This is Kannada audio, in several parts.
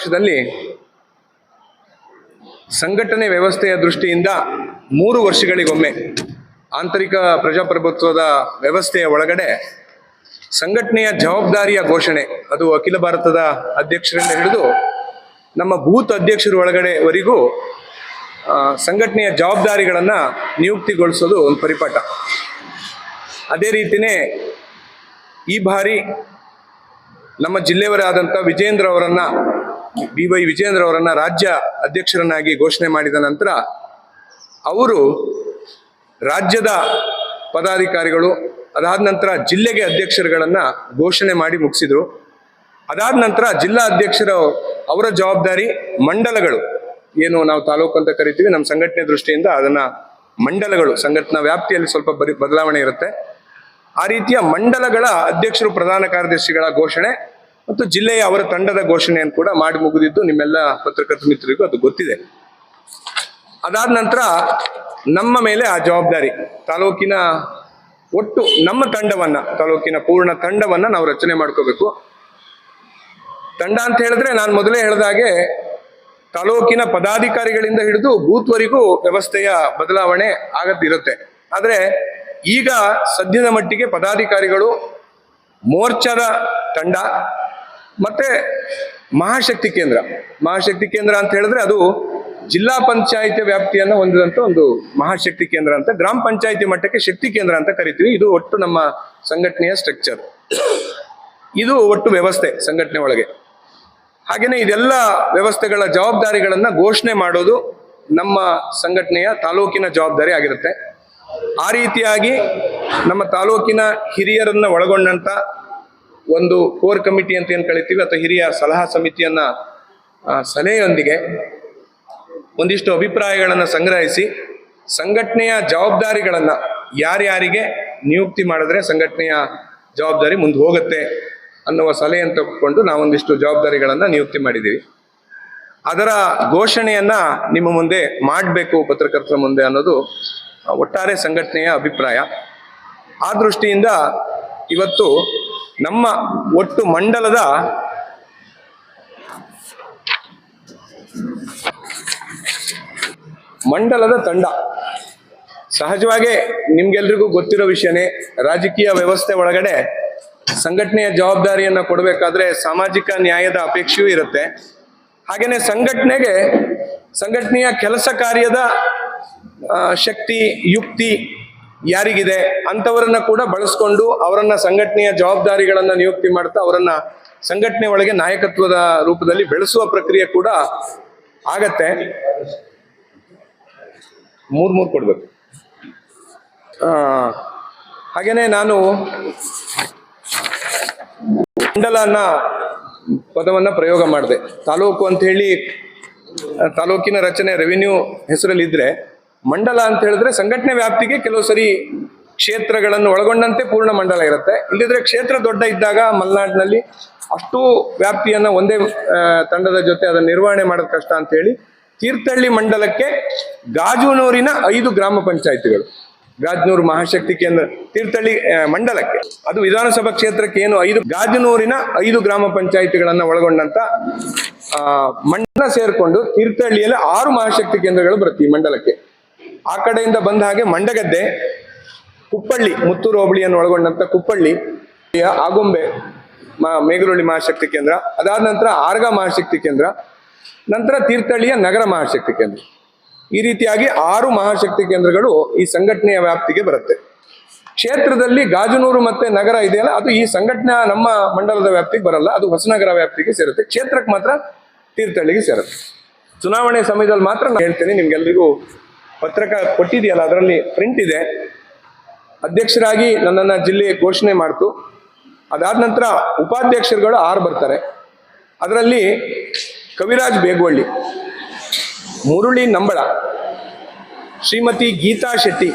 ದೇಶದಲ್ಲಿ ಸಂಘಟನೆ ವ್ಯವಸ್ಥೆಯ ದೃಷ್ಟಿಯಿಂದ ಮೂರು ವರ್ಷಗಳಿಗೊಮ್ಮೆ ಆಂತರಿಕ ಪ್ರಜಾಪ್ರಭುತ್ವದ ವ್ಯವಸ್ಥೆಯ ಒಳಗಡೆ ಸಂಘಟನೆಯ ಜವಾಬ್ದಾರಿಯ ಘೋಷಣೆ, ಅದು ಅಖಿಲ ಭಾರತದ ಅಧ್ಯಕ್ಷರಿಂದ ಹಿಡಿದು ನಮ್ಮ ಬೂತ್ ಅಧ್ಯಕ್ಷರ ಒಳಗಡೆವರೆಗೂ ಸಂಘಟನೆಯ ಜವಾಬ್ದಾರಿಗಳನ್ನು ನಿಯುಕ್ತಿಗೊಳಿಸೋದು ಒಂದು ಪರಿಪಾಠ. ಅದೇ ರೀತಿಯೇ ಈ ಬಾರಿ ನಮ್ಮ ಜಿಲ್ಲೆಯವರಾದಂಥ ವಿಜೇಂದ್ರ ಅವರನ್ನ ಬಿ ವೈ ವಿಜೇಂದ್ರ ಅವರನ್ನು ರಾಜ್ಯ ಅಧ್ಯಕ್ಷರನ್ನಾಗಿ ಘೋಷಣೆ ಮಾಡಿದ ನಂತರ ಅವರು ರಾಜ್ಯದ ಪದಾಧಿಕಾರಿಗಳು, ಅದಾದ ನಂತರ ಜಿಲ್ಲೆಗೆ ಅಧ್ಯಕ್ಷರುಗಳನ್ನು ಘೋಷಣೆ ಮಾಡಿ ಮುಗಿಸಿದರು. ಅದಾದ ನಂತರ ಜಿಲ್ಲಾ ಅಧ್ಯಕ್ಷರು ಅವರ ಜವಾಬ್ದಾರಿ ಮಂಡಲಗಳು. ಏನು ನಾವು ತಾಲೂಕು ಅಂತ ಕರಿತೀವಿ, ನಮ್ಮ ಸಂಘಟನೆ ದೃಷ್ಟಿಯಿಂದ ಅದನ್ನ ಮಂಡಲಗಳು, ಸಂಘಟನಾ ವ್ಯಾಪ್ತಿಯಲ್ಲಿ ಸ್ವಲ್ಪ ಬದಲಾವಣೆ ಇರುತ್ತೆ. ಆ ರೀತಿಯ ಮಂಡಲಗಳ ಅಧ್ಯಕ್ಷರು ಪ್ರಧಾನ ಕಾರ್ಯದರ್ಶಿಗಳ ಘೋಷಣೆ ಮತ್ತು ಜಿಲ್ಲೆಯ ಅವರ ತಂಡದ ಘೋಷಣೆಯನ್ನು ಕೂಡ ಮಾಡಿ ಮುಗಿದಿದ್ದು ನಿಮ್ಮೆಲ್ಲ ಪತ್ರಕರ್ತ ಮಿತ್ರರಿಗೂ ಅದು ಗೊತ್ತಿದೆ. ಅದಾದ ನಂತರ ನಮ್ಮ ಮೇಲೆ ಆ ಜವಾಬ್ದಾರಿ, ತಾಲೂಕಿನ ಒಟ್ಟು ನಮ್ಮ ತಂಡವನ್ನ, ತಾಲೂಕಿನ ಪೂರ್ಣ ತಂಡವನ್ನ ನಾವು ರಚನೆ ಮಾಡ್ಕೋಬೇಕು. ತಂಡ ಅಂತ ಹೇಳಿದ್ರೆ ನಾನು ಮೊದಲೇ ಹೇಳಿದ ಹಾಗೆ ತಾಲೂಕಿನ ಪದಾಧಿಕಾರಿಗಳಿಂದ ಹಿಡಿದು ಬೂತ್ವರಿಗೂ ವ್ಯವಸ್ಥೆಯ ಬದಲಾವಣೆ ಆಗದಿರುತ್ತೆ. ಆದರೆ ಈಗ ಸದ್ಯದ ಮಟ್ಟಿಗೆ ಪದಾಧಿಕಾರಿಗಳು ಮೋರ್ಚಾದ ತಂಡ ಮತ್ತೆ ಮಹಾಶಕ್ತಿ ಕೇಂದ್ರ. ಮಹಾಶಕ್ತಿ ಕೇಂದ್ರ ಅಂತ ಹೇಳಿದ್ರೆ ಅದು ಜಿಲ್ಲಾ ಪಂಚಾಯಿತಿ ವ್ಯಾಪ್ತಿಯನ್ನು ಹೊಂದಿದಂತ ಒಂದು ಮಹಾಶಕ್ತಿ ಕೇಂದ್ರ ಅಂತ, ಗ್ರಾಮ ಪಂಚಾಯಿತಿ ಮಟ್ಟಕ್ಕೆ ಶಕ್ತಿ ಕೇಂದ್ರ ಅಂತ ಕರಿತೀವಿ. ಇದು ಒಟ್ಟು ನಮ್ಮ ಸಂಘಟನೆಯ ಸ್ಟ್ರಕ್ಚರ್ ಇದು ಒಟ್ಟು ವ್ಯವಸ್ಥೆ ಸಂಘಟನೆ ಒಳಗೆ. ಹಾಗೆಯೇ ಇದೆಲ್ಲ ವ್ಯವಸ್ಥೆಗಳ ಜವಾಬ್ದಾರಿಗಳನ್ನ ಘೋಷಣೆ ಮಾಡೋದು ನಮ್ಮ ಸಂಘಟನೆಯ ತಾಲೂಕಿನ ಜವಾಬ್ದಾರಿ ಆಗಿರುತ್ತೆ. ಆ ರೀತಿಯಾಗಿ ನಮ್ಮ ತಾಲೂಕಿನ ಹಿರಿಯರನ್ನ ಒಳಗೊಂಡಂತ ಒಂದು ಕೋರ್ ಕಮಿಟಿ ಅಂತ ಏನು ಕಳಿತೀವಿ ಅಥವಾ ಹಿರಿಯ ಸಲಹಾ ಸಮಿತಿಯನ್ನ ಸಲಹೆಯೊಂದಿಗೆ ಒಂದಿಷ್ಟು ಅಭಿಪ್ರಾಯಗಳನ್ನು ಸಂಗ್ರಹಿಸಿ ಸಂಘಟನೆಯ ಜವಾಬ್ದಾರಿಗಳನ್ನು ಯಾರ್ಯಾರಿಗೆ ನಿಯುಕ್ತಿ ಮಾಡಿದ್ರೆ ಸಂಘಟನೆಯ ಜವಾಬ್ದಾರಿ ಮುಂದೆ ಹೋಗುತ್ತೆ ಅನ್ನುವ ಸಲಹೆಯನ್ನು ತಗೊಂಡು ನಾವೊಂದಿಷ್ಟು ಜವಾಬ್ದಾರಿಗಳನ್ನು ನಿಯುಕ್ತಿ ಮಾಡಿದ್ದೀವಿ ಅದರ ಘೋಷಣೆಯನ್ನ ನಿಮ್ಮ ಮುಂದೆ ಮಾಡಬೇಕು ಪತ್ರಕರ್ತರ ಮುಂದೆ ಅನ್ನೋದು ಒಟ್ಟಾರೆ ಸಂಘಟನೆಯ ಅಭಿಪ್ರಾಯ. ಆ ದೃಷ್ಟಿಯಿಂದ ಇವತ್ತು ನಮ್ಮ ಒಟ್ಟು ಮಂಡಲದ ಮಂಡಲದ ತಂಡ. ಸಹಜವಾಗೇ ನಿಮ್ಗೆಲ್ರಿಗೂ ಗೊತ್ತಿರೋ ವಿಷಯನೇ, ರಾಜಕೀಯ ವ್ಯವಸ್ಥೆ ಒಳಗಡೆ ಸಂಘಟನೆಯ ಜವಾಬ್ದಾರಿಯನ್ನು ಕೊಡಬೇಕಾದ್ರೆ ಸಾಮಾಜಿಕ ನ್ಯಾಯದ ಅಪೇಕ್ಷೆಯೂ ಇರುತ್ತೆ. ಹಾಗೆಯೇ ಸಂಘಟನೆಗೆ, ಸಂಘಟನೆಯ ಕೆಲಸ ಕಾರ್ಯದ ಶಕ್ತಿ, ಯುಕ್ತಿ ಯಾರಿಗಿದೆ ಅಂಥವರನ್ನ ಕೂಡ ಬಳಸ್ಕೊಂಡು ಅವರನ್ನ ಸಂಘಟನೆಯ ಜವಾಬ್ದಾರಿಗಳನ್ನ ನಿಯುಕ್ತಿ ಮಾಡ್ತಾ ಅವರನ್ನ ಸಂಘಟನೆ ಒಳಗೆ ನಾಯಕತ್ವದ ರೂಪದಲ್ಲಿ ಬೆಳೆಸುವ ಪ್ರಕ್ರಿಯೆ ಕೂಡ ಆಗತ್ತೆ. ಮೂರ್ ಮೂರ್ ಕೊಡ್ಬೇಕು. ಹಾಗೇನೆ ನಾನು ಮಂಡಲನ ಪದವನ್ನ ಪ್ರಯೋಗ ಮಾಡಿದೆ. ತಾಲೂಕು ಅಂತ ಹೇಳಿ ತಾಲೂಕಿನ ರಚನೆ ರೆವಿನ್ಯೂ ಹೆಸರಲ್ಲಿ ಇದ್ರೆ ಮಂಡಲ ಅಂತ ಹೇಳಿದ್ರೆ ಸಂಘಟನೆ ವ್ಯಾಪ್ತಿಗೆ ಕೆಲವು ಸರಿ ಕ್ಷೇತ್ರಗಳನ್ನು ಒಳಗೊಂಡಂತೆ ಪೂರ್ಣ ಮಂಡಲ ಇರುತ್ತೆ. ಇಲ್ಲದಿದ್ರೆ ಕ್ಷೇತ್ರ ದೊಡ್ಡ ಇದ್ದಾಗ ಮಲೆನಾಡಿನಲ್ಲಿ ಅಷ್ಟು ವ್ಯಾಪ್ತಿಯನ್ನ ಒಂದೇ ತಂಡದ ಜೊತೆ ಅದನ್ನ ನಿರ್ವಹಣೆ ಮಾಡೋದು ಕಷ್ಟ ಅಂತ ಹೇಳಿ ತೀರ್ಥಹಳ್ಳಿ ಮಂಡಲಕ್ಕೆ ಗಾಜುನೂರಿನ ಐದು ಗ್ರಾಮ ಪಂಚಾಯಿತಿಗಳು. ಗಾಜನೂರು ಮಹಾಶಕ್ತಿ ಕೇಂದ್ರ, ತೀರ್ಥಹಳ್ಳಿ ಮಂಡಲಕ್ಕೆ. ಅದು ವಿಧಾನಸಭಾ ಕ್ಷೇತ್ರಕ್ಕೆ ಏನು ಐದು, ಗಾಜನೂರಿನ ಐದು ಗ್ರಾಮ ಪಂಚಾಯಿತಿಗಳನ್ನ ಒಳಗೊಂಡಂತ ಮಂಡಲ ಸೇರ್ಕೊಂಡು ತೀರ್ಥಹಳ್ಳಿಯಲ್ಲಿ ಆರು ಮಹಾಶಕ್ತಿ ಕೇಂದ್ರಗಳು ಬರುತ್ತೆ ಈ ಮಂಡಲಕ್ಕೆ. ಆ ಕಡೆಯಿಂದ ಬಂದ ಹಾಗೆ ಮಂಡಗದ್ದೆ, ಕುಪ್ಪಳ್ಳಿ, ಮುತ್ತೂರು ಹೋಬಳಿಯನ್ನು ಒಳಗೊಂಡಂತ ಕುಪ್ಪಳ್ಳಿ ಆಗುಂಬೆ ಮೇಗರಳ್ಳಿ ಮಹಾಶಕ್ತಿ ಕೇಂದ್ರ, ಅದಾದ ನಂತರ ಆರ್ಗ ಮಹಾಶಕ್ತಿ ಕೇಂದ್ರ, ನಂತರ ತೀರ್ಥಹಳ್ಳಿಯ ನಗರ ಮಹಾಶಕ್ತಿ ಕೇಂದ್ರ. ಈ ರೀತಿಯಾಗಿ ಆರು ಮಹಾಶಕ್ತಿ ಕೇಂದ್ರಗಳು ಈ ಸಂಘಟನೆಯ ವ್ಯಾಪ್ತಿಗೆ ಬರುತ್ತೆ. ಕ್ಷೇತ್ರದಲ್ಲಿ ಗಾಜನೂರು ಮತ್ತೆ ನಗರ ಇದೆಯಲ್ಲ, ಅದು ಈ ಸಂಘಟನೆ ನಮ್ಮ ಮಂಡಲದ ವ್ಯಾಪ್ತಿಗೆ ಬರಲ್ಲ, ಅದು ಹೊಸನಗರ ವ್ಯಾಪ್ತಿಗೆ ಸೇರುತ್ತೆ. ಕ್ಷೇತ್ರಕ್ಕೆ ಮಾತ್ರ ತೀರ್ಥಹಳ್ಳಿಗೆ ಸೇರುತ್ತೆ. ಚುನಾವಣೆ ಸಮಯದಲ್ಲಿ ಮಾತ್ರ ನಾನು ಹೇಳ್ತೀನಿ, ನಿಮ್ಗೆಲ್ರಿಗೂ ಪತ್ರಕ ಕೊಟ್ಟಿದೆಯಲ್ಲ, ಅದರಲ್ಲಿ ಪ್ರಿಂಟ್ ಇದೆ. ಅಧ್ಯಕ್ಷರಾಗಿ ನನ್ನನ್ನು ಜಿಲ್ಲೆ ಘೋಷಣೆ ಮಾಡ್ತು. ಅದಾದ ನಂತರ ಉಪಾಧ್ಯಕ್ಷರುಗಳು ಆರು ಬರ್ತಾರೆ. ಅದರಲ್ಲಿ ಕವಿರಾಜ್ ಬೇಗೊಳ್ಳಿ ಮುರುಳಿ ನಂಬಳ, ಶ್ರೀಮತಿ ಗೀತಾ ಶೆಟ್ಟಿ,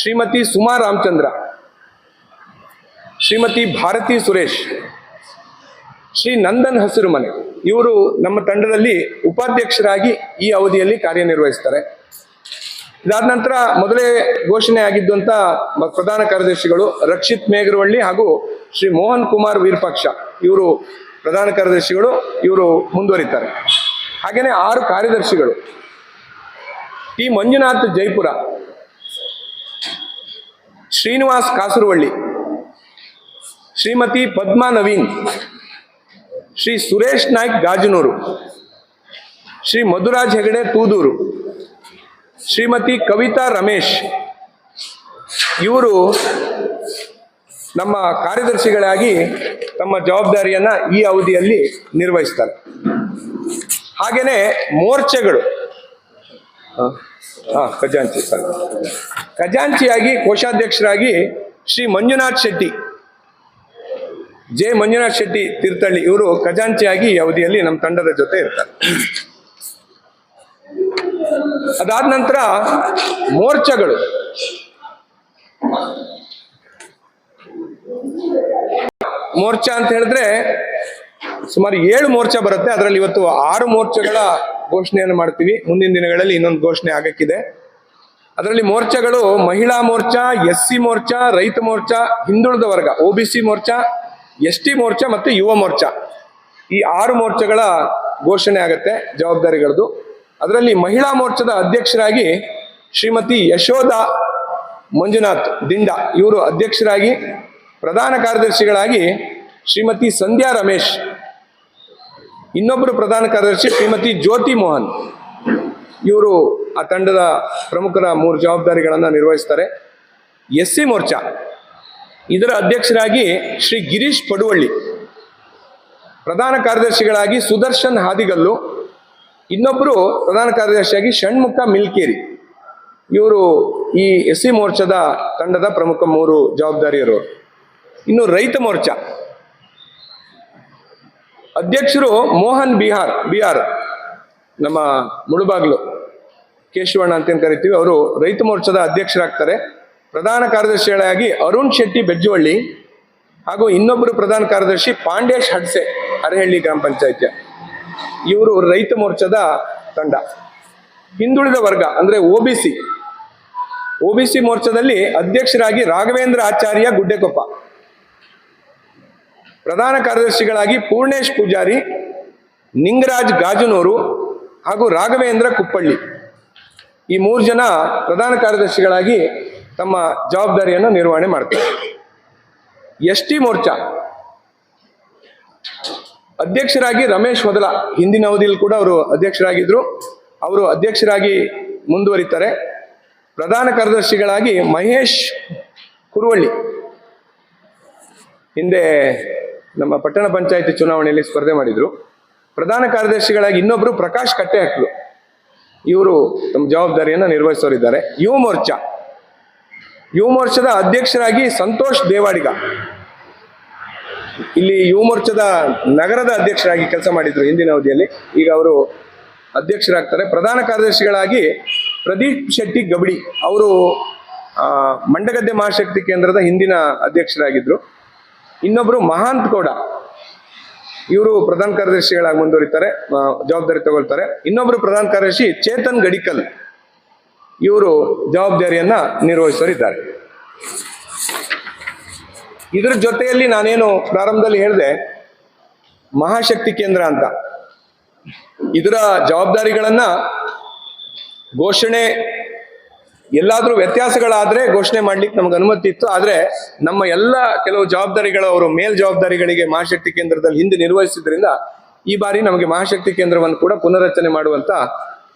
ಶ್ರೀಮತಿ ಸುಮಾ ರಾಮಚಂದ್ರ, ಶ್ರೀಮತಿ ಭಾರತಿ ಸುರೇಶ್, ಶ್ರೀ ನಂದನ್ ಹಸಿರುಮನೆ ಇವರು ನಮ್ಮ ತಂಡದಲ್ಲಿ ಉಪಾಧ್ಯಕ್ಷರಾಗಿ ಈ ಅವಧಿಯಲ್ಲಿ ಕಾರ್ಯನಿರ್ವಹಿಸ್ತಾರೆ. ಇದಾದ ನಂತರ ಮೊದಲೇ ಘೋಷಣೆ ಆಗಿದ್ದು ಪ್ರಧಾನ ಕಾರ್ಯದರ್ಶಿಗಳು ರಕ್ಷಿತ್ ಮೇಘರವಳ್ಳಿ ಹಾಗೂ ಶ್ರೀ ಮೋಹನ್ ಕುಮಾರ್ ವೀರಪಕ್ಷ, ಇವರು ಪ್ರಧಾನ ಕಾರ್ಯದರ್ಶಿಗಳು, ಇವರು ಮುಂದುವರಿತಾರೆ. ಹಾಗೆಯೇ ಆರು ಕಾರ್ಯದರ್ಶಿಗಳು. ಟಿ ಮಂಜುನಾಥ್ ಜೈಪುರ, ಶ್ರೀನಿವಾಸ್ ಕಾಸರವಳ್ಳಿ, ಶ್ರೀಮತಿ ಪದ್ಮಾ ನವೀನ್ ಶ್ರೀ ಸುರೇಶ್ ನಾಯ್ಕ್ ಗಾಜನೂರು, ಶ್ರೀ ಮಧುರಾಜ್ ಹೆಗಡೆ ತೂದೂರು, ಶ್ರೀಮತಿ ಕವಿತಾ ರಮೇಶ್, ಇವರು ನಮ್ಮ ಕಾರ್ಯದರ್ಶಿಗಳಾಗಿ ತಮ್ಮ ಜವಾಬ್ದಾರಿಯನ್ನು ಈ ಅವಧಿಯಲ್ಲಿ ನಿರ್ವಹಿಸ್ತಾರೆ. ಹಾಗೇನೆ ಮೋರ್ಚೆಗಳು, ಹಾ ಖಜಾಂಚಿ, ಸರ್. ಖಜಾಂಚಿಯಾಗಿ ಕೋಶಾಧ್ಯಕ್ಷರಾಗಿ ಶ್ರೀ ಮಂಜುನಾಥ್ ಶೆಟ್ಟಿ ಜೆ ಮಂಜುನಾಥ್ ಶೆಟ್ಟಿ ತೀರ್ಥಹಳ್ಳಿ ಇವರು ಖಜಾಂಚಿಯಾಗಿ ಈ ಅವಧಿಯಲ್ಲಿ ನಮ್ಮ ತಂಡದ ಜೊತೆ ಇರ್ತಾರೆ. ಅದಾದ ನಂತರ ಮೋರ್ಚಗಳು. ಮೋರ್ಚಾ ಅಂತ ಹೇಳಿದ್ರೆ ಸುಮಾರು ಏಳು ಮೋರ್ಚಾ ಬರುತ್ತೆ. ಅದರಲ್ಲಿ ಇವತ್ತು ಆರು ಮೋರ್ಚಗಳ ಘೋಷಣೆಯನ್ನು ಮಾಡ್ತೀವಿ. ಮುಂದಿನ ದಿನಗಳಲ್ಲಿ ಇನ್ನೊಂದು ಘೋಷಣೆ ಆಗಕ್ಕಿದೆ. ಅದರಲ್ಲಿ ಮೋರ್ಚಾಗಳು ಮಹಿಳಾ ಮೋರ್ಚಾ ಎಸ್ ಸಿ ಮೋರ್ಚಾ, ರೈತ ಮೋರ್ಚಾ, ಹಿಂದುಳಿದ ವರ್ಗ ಓ ಬಿ ಸಿ ಮೋರ್ಚಾ ಎಸ್ ಟಿ ಮೋರ್ಚಾ ಮತ್ತು ಯುವ ಮೋರ್ಚಾ. ಈ ಆರು ಮೋರ್ಚಾಗಳ ಘೋಷಣೆ ಆಗುತ್ತೆ ಜವಾಬ್ದಾರಿಗಳದ್ದು. ಅದರಲ್ಲಿ ಮಹಿಳಾ ಮೋರ್ಚಾದ ಅಧ್ಯಕ್ಷರಾಗಿ ಶ್ರೀಮತಿ ಯಶೋಧ ಮಂಜುನಾಥ್ ದಿಂಡ ಇವರು ಅಧ್ಯಕ್ಷರಾಗಿ, ಪ್ರಧಾನ ಕಾರ್ಯದರ್ಶಿಗಳಾಗಿ ಶ್ರೀಮತಿ ಸಂಧ್ಯಾ ರಮೇಶ್, ಇನ್ನೊಬ್ಬರು ಪ್ರಧಾನ ಕಾರ್ಯದರ್ಶಿ ಶ್ರೀಮತಿ ಜ್ಯೋತಿ ಮೋಹನ್. ಇವರು ಆ ತಂಡದ ಪ್ರಮುಖರ ಮೂರು ಜವಾಬ್ದಾರಿಗಳನ್ನು ನಿರ್ವಹಿಸ್ತಾರೆ. ಎಸ್ ಸಿ ಮೋರ್ಚಾ. ಇದರ ಅಧ್ಯಕ್ಷರಾಗಿ ಶ್ರೀ ಗಿರೀಶ್ ಪಡುವಳ್ಳಿ. ಪ್ರಧಾನ ಕಾರ್ಯದರ್ಶಿಗಳಾಗಿ ಸುದರ್ಶನ್ ಹಾದಿಗಲ್ಲು ಇನ್ನೊಬ್ಬರು ಪ್ರಧಾನ ಕಾರ್ಯದರ್ಶಿಯಾಗಿ ಷಣ್ಮುಖ ಮಿಲ್ಕೇರಿ. ಇವರು ಈ ಎಸ್ ಸಿ ಮೋರ್ಚಾದ ತಂಡದ ಪ್ರಮುಖ ಮೂರು ಜವಾಬ್ದಾರಿಯರು. ಇನ್ನು ರೈತ ಮೋರ್ಚಾ. ಅಧ್ಯಕ್ಷರು ಮೋಹನ್ ಬಿಹಾರ್ ಬಿಹಾರ್, ನಮ್ಮ ಮುಳುಬಾಗ್ಲು. ಕೇಶವಣ್ಣ ಅಂತ ಕರಿತೀವಿ, ಅವರು ರೈತ ಮೋರ್ಚಾದ ಅಧ್ಯಕ್ಷರಾಗ್ತಾರೆ. ಪ್ರಧಾನ ಕಾರ್ಯದರ್ಶಿಗಳಾಗಿ ಅರುಣ್ ಶೆಟ್ಟಿ ಬೆಜ್ಜುವಳ್ಳಿ ಹಾಗೂ ಇನ್ನೊಬ್ಬರು ಪ್ರಧಾನ ಕಾರ್ಯದರ್ಶಿ ಪಾಂಡೇಶ್ ಹಡ್ಸೆ ಅರಹಳ್ಳಿ ಗ್ರಾಮ ಪಂಚಾಯತ್ಯ. ಇವರು ರೈತ ಮೋರ್ಚಾದ ತಂಡ. ಹಿಂದುಳಿದ ವರ್ಗ ಅಂದ್ರೆ O B C. O B C ಮೋರ್ಚಾದಲ್ಲಿ ಅಧ್ಯಕ್ಷರಾಗಿ ರಾಘವೇಂದ್ರ ಆಚಾರ್ಯ ಗುಡ್ಡೆಕೊಪ್ಪ. ಪ್ರಧಾನ ಕಾರ್ಯದರ್ಶಿಗಳಾಗಿ ಪೂರ್ಣೇಶ್ ಪೂಜಾರಿ, ನಿಂಗರಾಜ್ ಗಾಜನೂರು ಹಾಗೂ ರಾಘವೇಂದ್ರ ಕುಪ್ಪಳ್ಳಿ. ಈ ಮೂರು ಜನ ಪ್ರಧಾನ ಕಾರ್ಯದರ್ಶಿಗಳಾಗಿ ತಮ್ಮ ಜವಾಬ್ದಾರಿಯನ್ನು ನಿರ್ವಹಣೆ ಮಾಡ್ತಾರೆ. ಎಸ್ ಟಿ ಮೋರ್ಚಾ ಅಧ್ಯಕ್ಷರಾಗಿ ರಮೇಶ್ ಮೊದಲ ಹಿಂದಿನ ಅವಧಿಯಲ್ಲಿ ಕೂಡ ಅವರು ಅಧ್ಯಕ್ಷರಾಗಿದ್ರು. ಅವರು ಅಧ್ಯಕ್ಷರಾಗಿ ಮುಂದುವರಿತಾರೆ. ಪ್ರಧಾನ ಕಾರ್ಯದರ್ಶಿಗಳಾಗಿ ಮಹೇಶ್ ಕುರುವಳ್ಳಿ. ಹಿಂದೆ ನಮ್ಮ ಪಟ್ಟಣ ಪಂಚಾಯತಿ ಚುನಾವಣೆಯಲ್ಲಿ ಸ್ಪರ್ಧೆ ಮಾಡಿದ್ರು. ಪ್ರಧಾನ ಕಾರ್ಯದರ್ಶಿಗಳಾಗಿ ಇನ್ನೊಬ್ಬರು ಪ್ರಕಾಶ್ ಕಟ್ಟೆ ಇವರು ತಮ್ಮ ಜವಾಬ್ದಾರಿಯನ್ನು ನಿರ್ವಹಿಸೋರಿದ್ದಾರೆ. ಯುವ ಮೋರ್ಚಾ. ಯುವ ಮೋರ್ಚಾದ ಅಧ್ಯಕ್ಷರಾಗಿ ಸಂತೋಷ್ ದೇವಾಡಿಗ. ಇಲ್ಲಿ ಯುವ ಮೋರ್ಚಾದ ನಗರದ ಅಧ್ಯಕ್ಷರಾಗಿ ಕೆಲಸ ಮಾಡಿದ್ರು ಹಿಂದಿನ ಅವಧಿಯಲ್ಲಿ. ಈಗ ಅವರು ಅಧ್ಯಕ್ಷರಾಗ್ತಾರೆ. ಪ್ರಧಾನ ಕಾರ್ಯದರ್ಶಿಗಳಾಗಿ ಪ್ರದೀಪ್ ಶೆಟ್ಟಿ ಗಬಡಿ ಅವರು ಮಂಡಗದ್ದೆ ಮಹಾಶಕ್ತಿ ಕೇಂದ್ರದ ಹಿಂದಿನ ಅಧ್ಯಕ್ಷರಾಗಿದ್ರು. ಇನ್ನೊಬ್ಬರು ಮಹಾಂತ್ ಗೌಡ, ಇವರು ಪ್ರಧಾನ ಕಾರ್ಯದರ್ಶಿಗಳಾಗಿ ಮುಂದುವರಿತಾರೆ ಜವಾಬ್ದಾರಿ ತಗೊಳ್ತಾರೆ. ಇನ್ನೊಬ್ಬರು ಪ್ರಧಾನ ಕಾರ್ಯದರ್ಶಿ ಚೇತನ್ ಗಡಿಕಲ್. ಇವರು ಜವಾಬ್ದಾರಿಯನ್ನ ನಿರ್ವಹಿಸೋರಿದ್ದಾರೆ. ಇದರ ಜೊತೆಯಲ್ಲಿ ನಾನೇನು ಪ್ರಾರಂಭದಲ್ಲಿ ಹೇಳಿದೆ, ಮಹಾಶಕ್ತಿ ಕೇಂದ್ರ ಅಂತ. ಇದರ ಜವಾಬ್ದಾರಿಗಳನ್ನ ಘೋಷಣೆ, ಎಲ್ಲಾದ್ರೂ ವ್ಯತ್ಯಾಸಗಳಾದ್ರೆ ಘೋಷಣೆ ಮಾಡ್ಲಿಕ್ಕೆ ನಮ್ಗೆ ಅನುಮತಿ ಇತ್ತು. ಆದ್ರೆ ನಮ್ಮ ಎಲ್ಲ ಕೆಲವು ಜವಾಬ್ದಾರಿಗಳು ಅವರು ಮೇಲ್ ಜವಾಬ್ದಾರಿಗಳಿಗೆ ಮಹಾಶಕ್ತಿ ಕೇಂದ್ರದಲ್ಲಿ ಹಿಂದೆ ನಿರ್ವಹಿಸಿದ್ರಿಂದ ಈ ಬಾರಿ ನಮಗೆ ಮಹಾಶಕ್ತಿ ಕೇಂದ್ರವನ್ನು ಕೂಡ ಪುನರಚನೆ ಮಾಡುವಂತ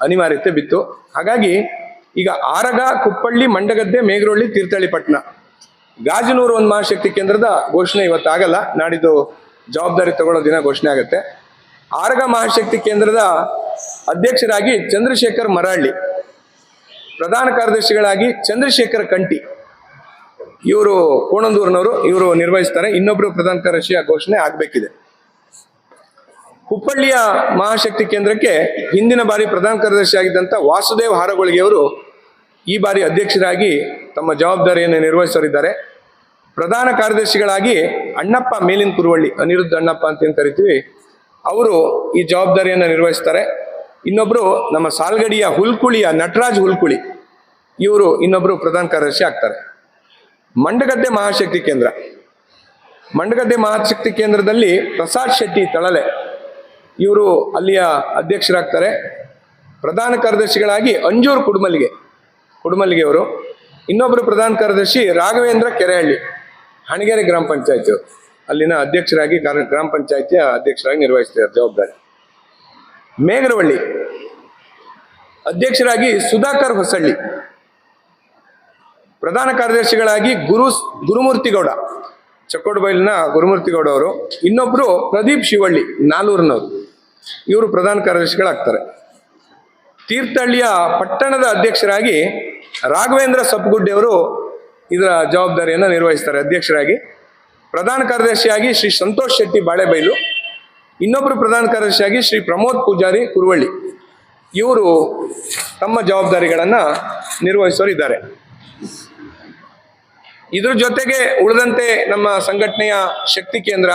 ಅನಿವಾರ್ಯತೆ ಬಿತ್ತು. ಹಾಗಾಗಿ ಈಗ ಆರಗ, ಕುಪ್ಪಳ್ಳಿ, ಮಂಡಗದ್ದೆ, ಮೇಗರೊಳ್ಳಿ, ತೀರ್ಥಹಳ್ಳಿ ಪಟ್ಟಣ ಗಾಜನೂರು ಒಂದು ಮಹಾಶಕ್ತಿ ಕೇಂದ್ರದ ಘೋಷಣೆ ಇವತ್ತಾಗಲ್ಲ ನಾಡಿದ್ದು ಜವಾಬ್ದಾರಿ ತಗೊಳ್ಳೋ ದಿನ ಘೋಷಣೆ ಆಗುತ್ತೆ. ಆರಗ ಮಹಾಶಕ್ತಿ ಕೇಂದ್ರದ ಅಧ್ಯಕ್ಷರಾಗಿ ಚಂದ್ರಶೇಖರ್ ಮರಹಳ್ಳಿ ಪ್ರಧಾನ ಕಾರ್ಯದರ್ಶಿಗಳಾಗಿ ಚಂದ್ರಶೇಖರ್ ಕಂಟಿ. ಇವರು ಕೋಣಂದೂರಿನವರು, ಇವರು ನಿರ್ವಹಿಸ್ತಾರೆ. ಇನ್ನೊಬ್ರು ಪ್ರಧಾನ ಕಾರ್ಯದರ್ಶಿಯ ಘೋಷಣೆ ಆಗಬೇಕಿದೆ. ಹುಬ್ಬಳ್ಳಿಯ ಮಹಾಶಕ್ತಿ ಕೇಂದ್ರಕ್ಕೆ ಹಿಂದಿನ ಬಾರಿ ಪ್ರಧಾನ ಕಾರ್ಯದರ್ಶಿ ಆಗಿದ್ದಂಥ ವಾಸುದೇವ್ ಹಾರಗೊಳಿಗೆಯವರು ಈ ಬಾರಿ ಅಧ್ಯಕ್ಷರಾಗಿ ತಮ್ಮ ಜವಾಬ್ದಾರಿಯನ್ನು ನಿರ್ವಹಿಸಲಿದ್ದಾರೆ ಪ್ರಧಾನ ಕಾರ್ಯದರ್ಶಿಗಳಾಗಿ ಅಣ್ಣಪ್ಪ ಮೇಲಿನ ಕುರುವಳ್ಳಿ, ಅನಿರುದ್ಧ ಅಣ್ಣಪ್ಪ ಅಂತ ಏನು ಕರಿತೀವಿ, ಅವರು ಈ ಜವಾಬ್ದಾರಿಯನ್ನು ನಿರ್ವಹಿಸ್ತಾರೆ. ಇನ್ನೊಬ್ಬರು ನಮ್ಮ ಸಾಲ್ಗಡಿಯ ಹುಲ್ಕುಳಿಯ ನಟರಾಜ್ ಹುಲ್ಕುಳಿ, ಇವರು ಇನ್ನೊಬ್ಬರು ಪ್ರಧಾನ ಕಾರ್ಯದರ್ಶಿ ಆಗ್ತಾರೆ. ಮಂಡಗದ್ದೆ ಮಹಾಶಕ್ತಿ ಕೇಂದ್ರ. ಮಂಡಗದ್ದೆ ಮಹಾಶಕ್ತಿ ಕೇಂದ್ರದಲ್ಲಿ ಪ್ರಸಾದ್ ಶೆಟ್ಟಿ ತಳಲೆ, ಇವರು ಅಲ್ಲಿಯ ಅಧ್ಯಕ್ಷರಾಗ್ತಾರೆ. ಪ್ರಧಾನ ಕಾರ್ಯದರ್ಶಿಗಳಾಗಿ ಅಂಜೂರ್ ಕುಡುಮಲ್ಲಿಗೆ ಅವರು ಇನ್ನೊಬ್ಬರು ಪ್ರಧಾನ ಕಾರ್ಯದರ್ಶಿ ರಾಘವೇಂದ್ರ ಕೆರೆಹಳ್ಳಿ, ಹಣಗೆರೆ ಗ್ರಾಮ ಪಂಚಾಯತ್. ಅಲ್ಲಿನ ಅಧ್ಯಕ್ಷರಾಗಿ ಗ್ರಾಮ ಪಂಚಾಯತಿಯ ಅಧ್ಯಕ್ಷರಾಗಿ ನಿರ್ವಹಿಸ್ತಾರೆ ಜವಾಬ್ದಾರಿ. ಮೇಘರವಳ್ಳಿ ಅಧ್ಯಕ್ಷರಾಗಿ ಸುಧಾಕರ್ ಹೊಸಳ್ಳಿ. ಪ್ರಧಾನ ಕಾರ್ಯದರ್ಶಿಗಳಾಗಿ ಗುರು ಗುರುಮೂರ್ತಿಗೌಡ, ಚಕ್ಕೋಡ್ಬೈಲಿನ ಗುರುಮೂರ್ತಿಗೌಡ ಅವರು ಇನ್ನೊಬ್ರು ಪ್ರದೀಪ್ ಶಿವಳ್ಳಿ ನಾಲೂರಿನವರು ಇವರು ಪ್ರಧಾನ ಕಾರ್ಯದರ್ಶಿಗಳಾಗ್ತಾರೆ. ತೀರ್ಥಹಳ್ಳಿಯ ಪಟ್ಟಣದ ಅಧ್ಯಕ್ಷರಾಗಿ ರಾಘವೇಂದ್ರ ಸೊಪ್ಪಗುಡ್ಡಿಯವರು ಇದರ ಜವಾಬ್ದಾರಿಯನ್ನು ನಿರ್ವಹಿಸ್ತಾರೆ, ಅಧ್ಯಕ್ಷರಾಗಿ. ಪ್ರಧಾನ ಕಾರ್ಯದರ್ಶಿಯಾಗಿ ಶ್ರೀ ಸಂತೋಷ್ ಶೆಟ್ಟಿ ಬಾಳೆಬೈಲು ಇನ್ನೊಬ್ಬರು ಪ್ರಧಾನ ಕಾರ್ಯದರ್ಶಿಯಾಗಿ ಶ್ರೀ ಪ್ರಮೋದ್ ಪೂಜಾರಿ ಕುರುವಳ್ಳಿ. ಇವರು ತಮ್ಮ ಜವಾಬ್ದಾರಿಗಳನ್ನು ನಿರ್ವಹಿಸೋರಿದ್ದಾರೆ. ಇದ್ರ ಜೊತೆಗೆ ಉಳಿದಂತೆ ನಮ್ಮ ಸಂಘಟನೆಯ ಶಕ್ತಿ ಕೇಂದ್ರ,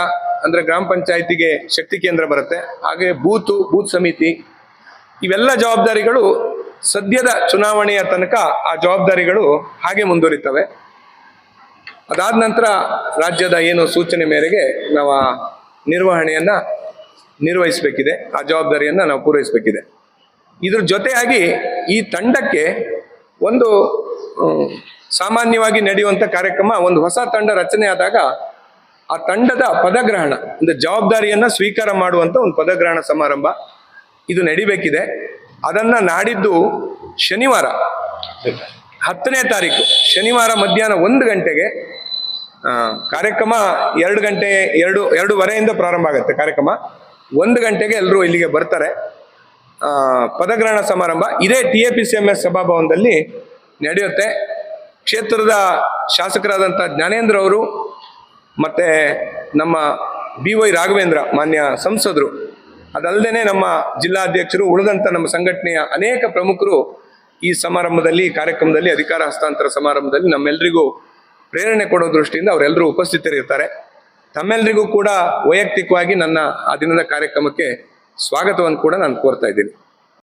ಅಂದರೆ ಗ್ರಾಮ ಪಂಚಾಯಿತಿಗೆ ಶಕ್ತಿ ಕೇಂದ್ರ ಬರುತ್ತೆ. ಹಾಗೆ ಬೂತು, ಬೂತ್ ಸಮಿತಿ, ಇವೆಲ್ಲ ಜವಾಬ್ದಾರಿಗಳು ಸದ್ಯದ ಚುನಾವಣೆಯ ತನಕ ಆ ಜವಾಬ್ದಾರಿಗಳು ಹಾಗೆ ಮುಂದುವರಿತವೆ. ಅದಾದ ನಂತರ ರಾಜ್ಯದ ಏನು ಸೂಚನೆ ಮೇರೆಗೆ ನಾವು ಆ ನಿರ್ವಹಣೆಯನ್ನ ನಿರ್ವಹಿಸಬೇಕಿದೆ. ಆ ಜವಾಬ್ದಾರಿಯನ್ನ ನಾವು ಪೂರೈಸಬೇಕಿದೆ. ಇದ್ರ ಜೊತೆಯಾಗಿ ಈ ತಂಡಕ್ಕೆ ಒಂದು ಸಾಮಾನ್ಯವಾಗಿ ನಡೆಯುವಂಥ ಕಾರ್ಯಕ್ರಮ, ಒಂದು ಹೊಸ ತಂಡ ರಚನೆ ಆದಾಗ ಆ ತಂಡದ ಪದಗ್ರಹಣ, ಅಂದ್ರೆ ಜವಾಬ್ದಾರಿಯನ್ನ ಸ್ವೀಕಾರ ಮಾಡುವಂಥ ಒಂದು ಪದಗ್ರಹಣ ಸಮಾರಂಭ ಇದು ನಡಿಬೇಕಿದೆ. ಅದನ್ನ ನಾಡಿದ್ದು ಶನಿವಾರ. ಹತ್ತನೇ ತಾರೀಕು, ಶನಿವಾರ ಮಧ್ಯಾಹ್ನ ಒಂದು ಗಂಟೆಗೆ ಕಾರ್ಯಕ್ರಮ ಎರಡು ಗಂಟೆ, ಎರಡು, ಎರಡೂವರೆಯಿಂದ ಪ್ರಾರಂಭ ಆಗುತ್ತೆ ಕಾರ್ಯಕ್ರಮ. ಒಂದು ಗಂಟೆಗೆ ಎಲ್ಲರೂ ಇಲ್ಲಿಗೆ ಬರ್ತಾರೆ. ಪದಗ್ರಹಣ ಸಮಾರಂಭ ಇದೇ T A P C M S ಸಭಾಭವನದಲ್ಲಿ ನಡೆಯುತ್ತೆ. ಕ್ಷೇತ್ರದ ಶಾಸಕರಾದಂಥ ಜ್ಞಾನೇಂದ್ರ ಅವರು ಮತ್ತು ನಮ್ಮ ಬಿ ವೈ ರಾಘವೇಂದ್ರ, ಮಾನ್ಯ ಸಂಸದರು ಅದಲ್ಲದೆ ನಮ್ಮ ಜಿಲ್ಲಾಧ್ಯಕ್ಷರು ಉಳಿದಂಥ ನಮ್ಮ ಸಂಘಟನೆಯ ಅನೇಕ ಪ್ರಮುಖರು ಈ ಸಮಾರಂಭದಲ್ಲಿ ಕಾರ್ಯಕ್ರಮದಲ್ಲಿ, ಅಧಿಕಾರ ಹಸ್ತಾಂತರ ಸಮಾರಂಭದಲ್ಲಿ ನಮ್ಮೆಲ್ಲರಿಗೂ ಪ್ರೇರಣೆ ಕೊಡೋ ದೃಷ್ಟಿಯಿಂದ ಅವರೆಲ್ಲರೂ ಉಪಸ್ಥಿತರಿರ್ತಾರೆ. ತಮ್ಮೆಲ್ಲರಿಗೂ ಕೂಡ ವೈಯಕ್ತಿಕವಾಗಿ ನನ್ನ ಆ ದಿನದ ಕಾರ್ಯಕ್ರಮಕ್ಕೆ ಸ್ವಾಗತವನ್ನು ಕೂಡ ನಾನು ಕೋರ್ತಾ ಇದ್ದೀನಿ.